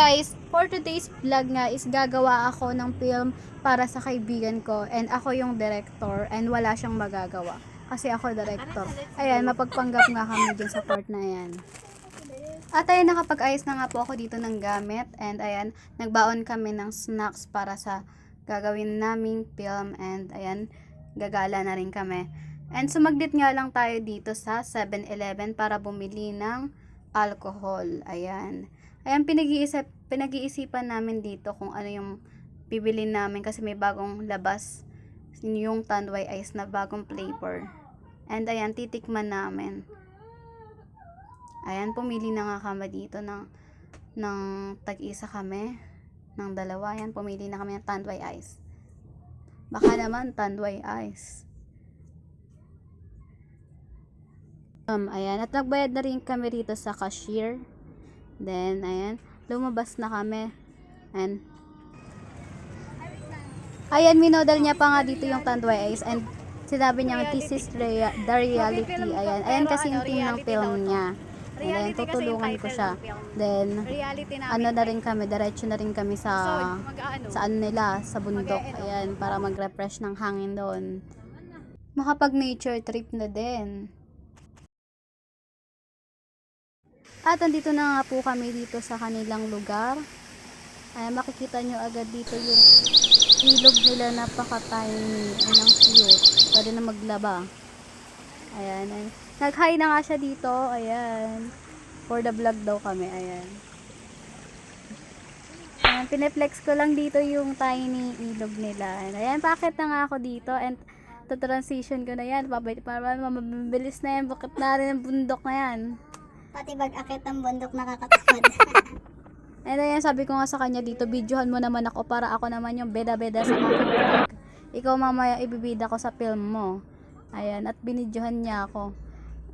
guys, for today's vlog nga is gagawa ako ng film para sa kaibigan ko and ako yung director and wala siyang magagawa kasi ako director. Ayan, mapagpanggap nga kami dyan sa part na yan. At ayan, nakapag-ayos na nga po ako dito ng gamit and ayan, nagbaon kami ng snacks para sa gagawin naming film and ayan, gagala na rin kami. And sumaglit nga lang tayo dito sa 7-Eleven para bumili ng alcohol. Ayan. Ayan, pinag-iisip, pinag-iisipan namin dito kung ano yung bibili namin kasi may bagong labas yung Tanduay Ice na bagong flavor. And ayan, titikman namin. Ayan, pumili na nga kami dito ng, ng tag-isa kami. Ng dalawa, ayan, pumili na kami ng Tanduay Ice. Baka naman, Tanduay Ice. Um, ayan, at nagbayad na rin kami rito sa cashier. Then, ayan, lumabas na kami. And, ayan, minodal niya pa nga dito yung Tanduay Ice. And, sinabi niya, this is rea- the reality. Ayan, ayan kasi yung team ng film niya. And then, tutulungan ko siya. Then, ano na rin kami, diretso na rin kami sa, sa ano nila, sa bundok. Ayan, para mag-refresh ng hangin doon. Makapag nature trip na din. At andito na nga po kami dito sa kanilang lugar. Ay, makikita nyo agad dito yung ilog nila napaka-tiny. Anong cute. Pwede na maglaba. Ayan. ayan. Nag-hi na nga siya dito. Ayan. For the vlog daw kami. Ayan. Ayan, pineflex ko lang dito yung tiny ilog nila. Ayan, bakit na nga ako dito and to transition ko na yan. Para mabilis na yan. Bakit na rin ang bundok na yan. Pati bag-akit ng bundok nakakatakot. And ayan, sabi ko nga sa kanya dito, videohan mo naman ako para ako naman yung beda-beda sa mga vlog. Ikaw mamaya ibibida ko sa film mo. Ayan, at binidyohan niya ako.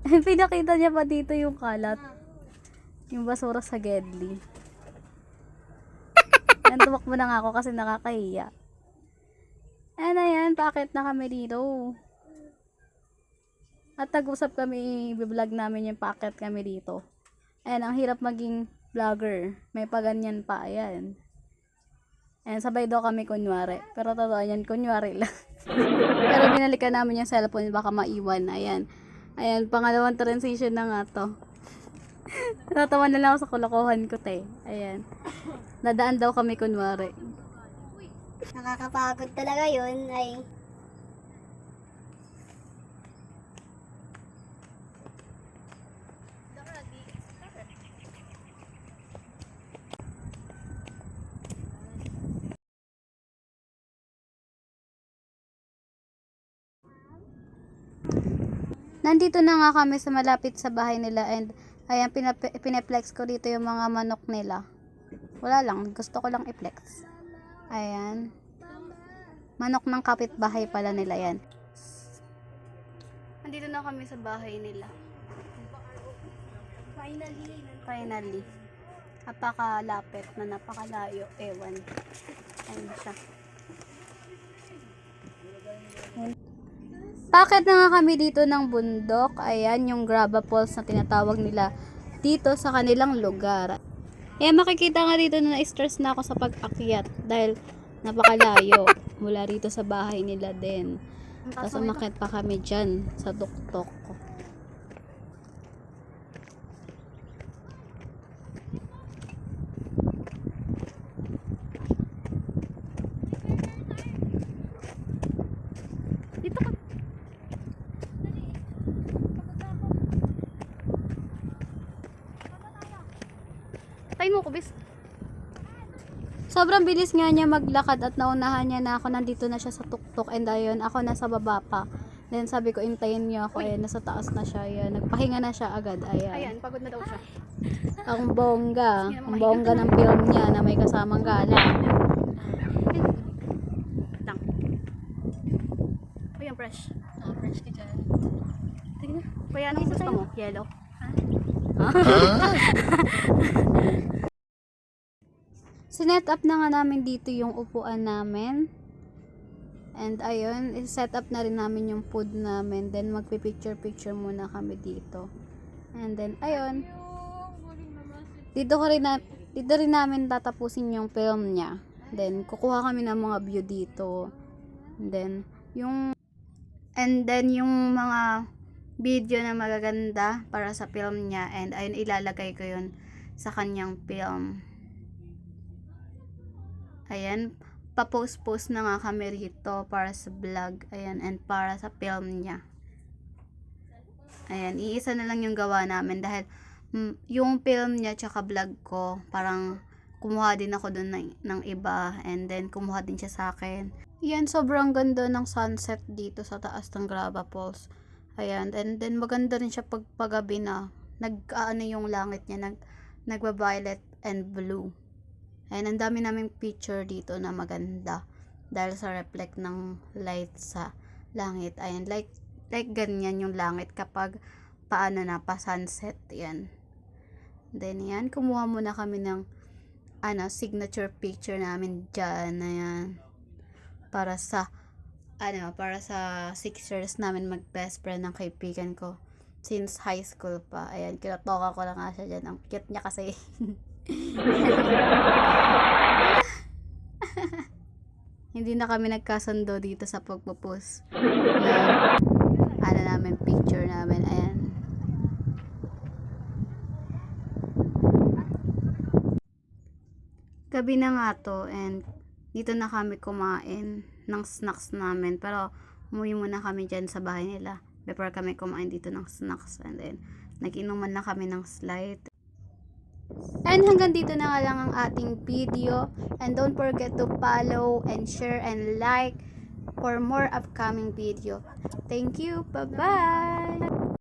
Pinakita niya pa dito yung kalat. Yung basura sa Gedli. Ayan, tumakbo na nga ako kasi nakakahiya. And ayan, bakit na kami dito? At nag-usap kami, i-vlog namin yung packet kami dito. Ayan, ang hirap maging vlogger. May paganyan pa, ayan. Ayan, sabay daw kami kunwari. Pero totoo yan, kunwari lang. Pero binalikan namin yung cellphone, baka maiwan. Ayan. Ayan, pangalawang transition na nga to. Natawa na lang ako sa kulakuhan ko, te. Ayan. Nadaan daw kami kunwari. Nakakapagod talaga yun ay Nandito na nga kami sa malapit sa bahay nila and ayan, pinap- ko dito yung mga manok nila. Wala lang, gusto ko lang i-flex. Ayan. Manok ng kapitbahay pala nila yan. Nandito na kami sa bahay nila. Finally. Finally. Napakalapit na napakalayo. Ewan. Ayan siya. Bakit na nga kami dito ng bundok? Ayan, yung graba falls na tinatawag nila dito sa kanilang lugar. Kaya makikita nga dito na na-stress na ako sa pag-akyat dahil napakalayo mula rito sa bahay nila din. Tapos umakyat pa kami dyan sa tuktok. Dito ka. Bis. Sobrang bilis nga niya maglakad at naunahan niya na ako nandito na siya sa tuktok and ayun, ako nasa baba pa. Then sabi ko, intayin niyo ako. Ayan, nasa taas na siya. Ayan, nagpahinga na siya agad. Ayan. Ayan, pagod na daw siya. Ang bongga. Ang bongga ng film niya na may kasamang gala. Lang. Uy, ang fresh. Oh, fresh ka dyan. Tingnan. Kuya, anong gusto mo? Yellow. Sinet up na nga namin dito yung upuan namin. And ayun, set up na rin namin yung food namin. Then magpipicture-picture muna kami dito. And then ayun. Dito ko rin na dito rin namin tatapusin yung film niya. Then, kukuha kami ng mga view dito. And then, yung and then yung mga video na magaganda para sa film niya and ayun ilalagay ko yun sa kanyang film. Ayan, pa-post-post na nga kami rito para sa vlog. Ayan, and para sa film niya. Ayan, iisa na lang yung gawa namin dahil mm, yung film niya tsaka vlog ko, parang kumuha din ako doon ng, ng iba and then kumuha din siya sa akin. Yan, sobrang ganda ng sunset dito sa taas ng Grava Falls. Ayan, and then maganda rin siya pag paggabi na nag-ano yung langit niya, nag, nagba-violet and blue. Ayan, ang dami naming picture dito na maganda dahil sa reflect ng light sa langit. Ayan, like, like ganyan yung langit kapag paano na, pa sunset. Yan. Then, yan, kumuha muna kami ng ano, signature picture namin dyan. Ayan. Para sa, ano, para sa six years namin mag-best friend ng kaibigan ko. Since high school pa. Ayan, kinatoka ko lang nga siya dyan. Ang cute niya kasi. Hindi na kami nagkasundo dito sa pagpo-post. ng, ano namin, picture namin. Ayan. Gabi na nga to and dito na kami kumain ng snacks namin. Pero umuwi muna kami dyan sa bahay nila before kami kumain dito ng snacks. And then, nag-inuman na kami ng slide. And hanggang dito na nga lang ang ating video. And don't forget to follow and share and like for more upcoming video. Thank you. Bye-bye!